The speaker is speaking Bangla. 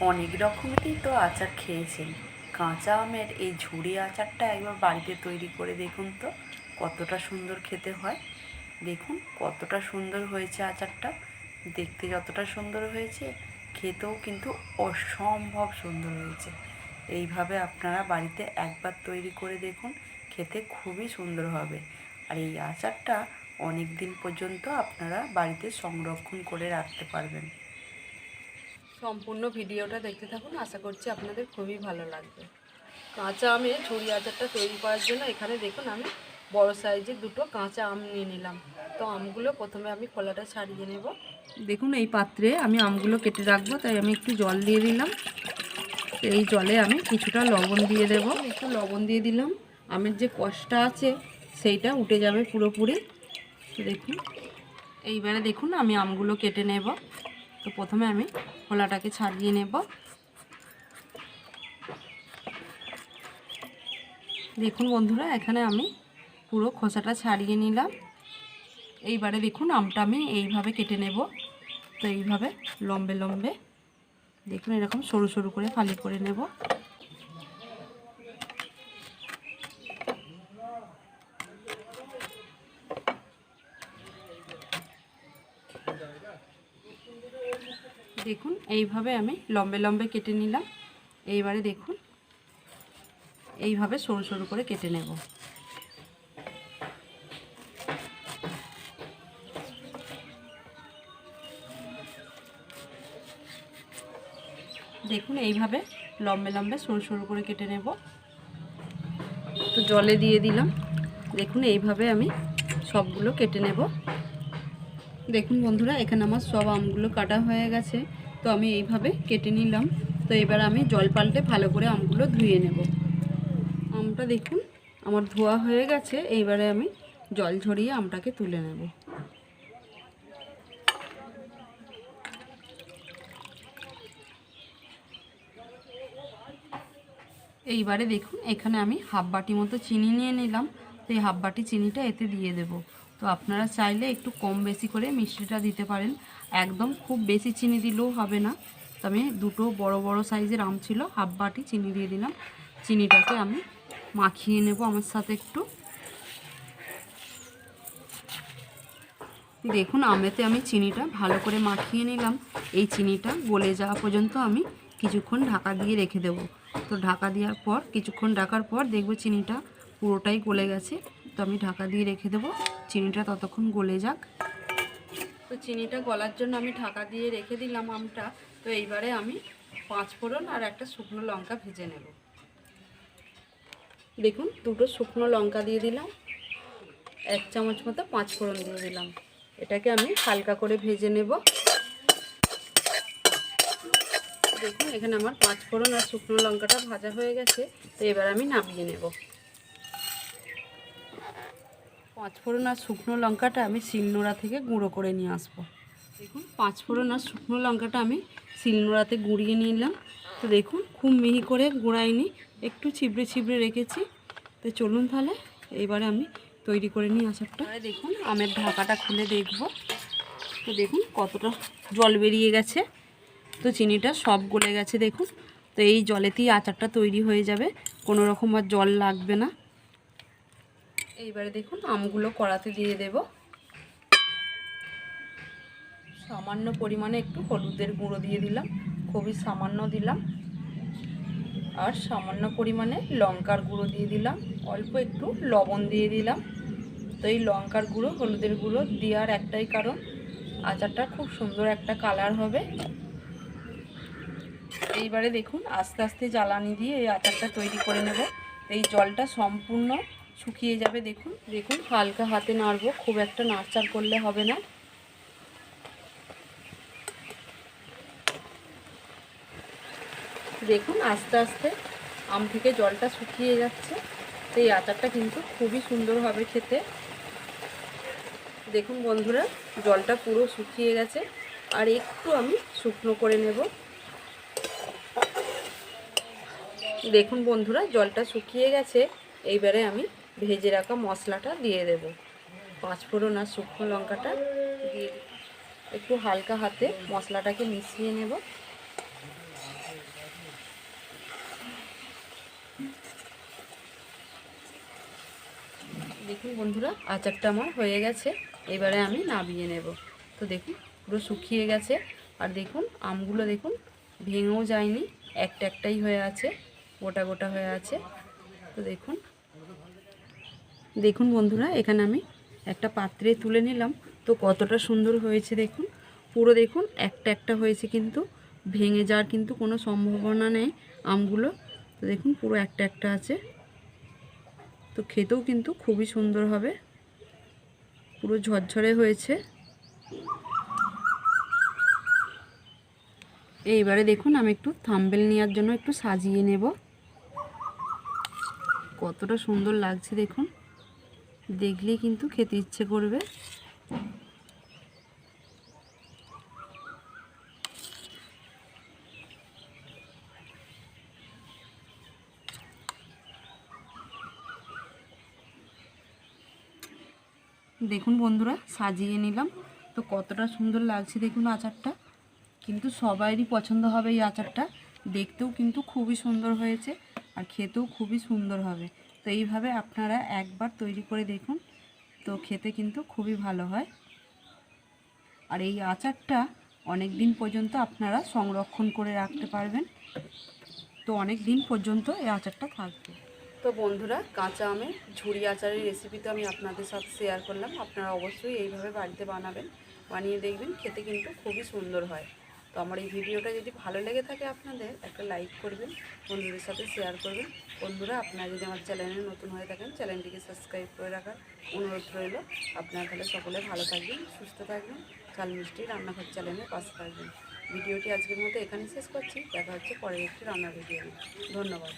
অনেক রকমেরই তো আচার খেয়েছেন। কাঁচা আমের এই ঝুড়ি আচারটা একবার বাড়িতে তৈরি করে দেখুন তো, কতটা সুন্দর খেতে হয়। দেখুন কতটা সুন্দর হয়েছে আচারটা, দেখতে যতটা সুন্দর হয়েছে, খেতেও কিন্তু অসম্ভব সুন্দর হয়েছে। এইভাবে আপনারা বাড়িতে একবার তৈরি করে দেখুন, খেতে খুবই সুন্দর হবে। আর এই আচারটা অনেক দিন পর্যন্ত আপনারা বাড়িতে সংরক্ষণ করে রাখতে পারবেন। সম্পূর্ণ ভিডিওটা দেখতে থাকুন। আশা করছি আপনাদের খুবই ভালো লাগবে। কাঁচা আমে ঝুড়ি আচারটা তৈরি করার জন্য এখানে দেখুন আমি বড় সাইজের দুটো কাঁচা আম নিয়ে নিলাম। তো আমগুলো প্রথমে আমি খোলাটা ছাড়িয়ে নেব। দেখুন এই পাত্রে আমি আমগুলো কেটে রাখব, তাই আমি একটু জল দিয়ে দিলাম। এই জলে আমি কিছুটা লবণ দিয়ে দেব। একটু লবণ দিয়ে দিলাম। আমের যে কষটা আছে, সেইটা উঠে যাবে পুরোপুরি। দেখুন। এইবারে দেখুন আমি আমগুলো কেটে নেব। তো প্রথমে আমি খোলাটাকে ছাড়িয়ে নেব। দেখুন বন্ধুরা, এখানে আমি পুরো খোসাটা ছাড়িয়ে নিলাম। এইবারে দেখুন, আমটা আমি এইভাবে কেটে নেব। তো এইভাবে লম্বে লম্বে, দেখুন এরকম সরু সরু করে ফালি করে নেব। দেখুন, এইভাবে আমি লম্বে লম্বে কেটে নিলাম। এইবারে দেখুন, এইভাবে সরু সরু করে কেটে নেব। দেখুন, এইভাবে লম্বে লম্বে সরু সরু করে কেটে নেব। তো জলে দিয়ে দিলাম। দেখুন, এইভাবে আমি সবগুলো কেটে নেব। দেখুন বন্ধুরা, এখানে আমার সব আমগুলো কাটা হয়ে গেছে। তো আমি এইভাবে কেটে নিলাম। তো এবার আমি জল পাল্টে ভালো করে আমগুলো ধুয়ে নেব। আমটা দেখুন, আমার ধোয়া হয়ে গেছে। এইবারে আমি জল ঝরিয়ে আমটাকে তুলে নেব। এইবারে দেখুন, এখানে আমি হাফ বাটি মতো চিনি নিয়ে নিলাম। তো এই হাফ বাটি চিনিটা এতে দিয়ে দেব। তো আপনারা চাইলে একটু কম বেশি করে মিষ্টিটা দিতে পারেন। একদম খুব বেশি চিনি দিলেও হবে না। তো আমি দুটো বড় বড় সাইজের আম ছিল, হাফ বাটি চিনি দিয়ে দিলাম। চিনিটাকে আমি মাখিয়ে নেব আমার সাথে একটু। দেখুন, আমেতে আমি চিনিটা ভালো করে মাখিয়ে নিলাম। এই চিনিটা গলে যাওয়া পর্যন্ত আমি কিছুক্ষণ ঢাকা দিয়ে রেখে দেবো। তো ঢাকা দেওয়ার পর, কিছুক্ষণ ঢাকার পর দেখব চিনিটা পুরোটাই গলে গেছে। তো আমি ঢাকা দিয়ে রেখে দেবো। চিনিটা ততক্ষণ গলে যাক। তো চিনিটা গলার জন্য আমি ঢাকা দিয়ে রেখে দিলাম আমটা। তো এইবারে আমি পাঁচ ফোড়ন আর একটা শুকনো লঙ্কা ভেজে নেব। দেখুন, দুটো শুকনো লঙ্কা দিয়ে দিলাম। এক চামচ মতো পাঁচ ফোড়ন দিয়ে দিলাম। এটাকে আমি হালকা করে ভেজে নেব। দেখুন, এখানে আমার পাঁচ ফোড়ন আর শুকনো লঙ্কাটা ভাজা হয়ে গেছে। তো এবার আমি নামিয়ে নেব। পাঁচ ফোড়ন আর শুকনো লঙ্কাটা আমি শিলনোড়া থেকে গুঁড়ো করে নিয়ে আসব। দেখুন পাঁচ ফোড়ন আর শুকনো লঙ্কাটা আমি শিলনোড়াতে গুঁড়িয়ে নিলাম। তো দেখুন, খুব মিহি করে গুঁড়াইনি, একটু ছিবড়ে ছিবড়ে রেখেছি। তো চলুন তাহলে এইবারে আমি তৈরি করে নিই আচারটা। দেখুন, আমের ঢাকাটা খুলে দেখব। তো দেখুন, কতটা জল বেরিয়ে গেছে। তো চিনিটা সব গলে গেছে, দেখুন। তো এই জলেতেই আচারটা তৈরি হয়ে যাবে। কোনো রকম আর জল লাগবে না। এইবারে দেখুন, আমগুলো কড়াতে দিয়ে দেব। সামান্য পরিমাণে একটু হলুদের গুঁড়ো দিয়ে দিলাম, খুবই সামান্য দিলাম। আর সামান্য পরিমাণে লঙ্কার গুঁড়ো দিয়ে দিলাম, অল্প একটু লবণ দিয়ে দিলাম। তো এই লঙ্কার গুঁড়ো, হলুদের গুঁড়ো দেওয়ার একটাই কারণ, আচারটা খুব সুন্দর একটা কালার হবে। এইবারে দেখুন, আস্তে আস্তে জ্বালানি দিয়ে এই আচারটা তৈরি করে নেব। এই জলটা সম্পূর্ণ শুকিয়ে যাবে, দেখুন। দেখুন, হালকা হাতে নাড়বো, খুব একটা নাড়চার করলে হবে না। দেখুন, আস্তে আস্তে আম থেকে জলটা শুকিয়ে যাচ্ছে। তো এই আচারটা কিন্তু খুবই সুন্দর হবে খেতে। দেখুন বন্ধুরা, জলটা পুরো শুকিয়ে গেছে। আর একটু আমি শুকনো করে নেব। দেখুন বন্ধুরা, জলটা শুকিয়ে গেছে। এইবারে আমি ভেজে রাখা মশলাটা দিয়ে দেব। পাঁচফোড়ন আর শুকনো লঙ্কাটা দিয়ে একটু হালকা হাতে মশলাটাকে মিশিয়ে নেব। দেখুন বন্ধুরা, আচারটা আমার হয়ে গেছে। এবারে আমি নামিয়ে নেব। তো দেখুন, পুরো শুকিয়ে গেছে। আর দেখুন, আমগুলো দেখুন, ভেঙেও যায়নি। একটা একটাই হয়ে আছে, গোটা গোটা হয়ে আছে। তো দেখুন দেখুন বন্ধুরা, এখানে আমি একটা পাত্রে তুলে নিলাম। তো কতটা সুন্দর হয়েছে দেখুন। পুরো দেখুন, একটা একটা হয়েছে কিন্তু, ভেঙে যাওয়ার কিন্তু কোনো সম্ভাবনা নেই আমগুলো। তো দেখুন, পুরো একটা একটা আছে। তো খেতেও কিন্তু খুবই সুন্দর হবে। পুরো ঝরঝরে হয়েছে। এইবারে দেখুন, আমি একটু থাম্বেল নেওয়ার জন্য একটু সাজিয়ে নেব। কতটা সুন্দর লাগছে দেখুন। দেখলেই কিন্তু খেতে ইচ্ছে করবে। দেখুন বন্ধুরা, সাজিয়ে নিলাম। তো কতটা সুন্দর লাগছে দেখুন আচারটা। কিন্তু সবারই পছন্দ হবে এই আচারটা। দেখতেও কিন্তু খুবই সুন্দর হয়েছে আর খেতেও খুবই সুন্দর হবে। তো এইভাবে আপনারা একবার তৈরি করে দেখুন। তো খেতে কিন্তু খুবই ভালো হয়। আর এই আচারটা অনেক দিন পর্যন্ত আপনারা সংরক্ষণ করে রাখতে পারবেন। তো অনেক দিন পর্যন্ত এই আচারটা থাকবে। তো বন্ধুরা, কাঁচা আমের ঝুড়ি আচারের রেসিপি তো আমি আপনাদের সাথে শেয়ার করলাম। আপনারা অবশ্যই এইভাবে বাড়িতে বানাবেন, বানিয়ে দেখবেন, খেতে কিন্তু খুবই সুন্দর হয়। তো আমার এই ভিডিওটা যদি ভালো লেগে থাকে আপনাদের, একটা লাইক করবেন, বন্ধুদের সাথে শেয়ার করবেন। বন্ধুরা, আপনারা যদি আমার চ্যানেলে নতুন হয়ে থাকেন চ্যানেলটিকে সাবস্ক্রাইব করে রাখার অনুরোধ রইল। আপনারা তাহলে সকলে ভালো থাকবেন, সুস্থ থাকবেন কাল মিষ্টি রান্নাঘর চ্যানেলে পাশে থাকবেন। ভিডিওটি আজকের মতো এখানে শেষ করছি। দেখা হচ্ছে পরের একটি রান্নার ভিডিও ধন্যবাদ।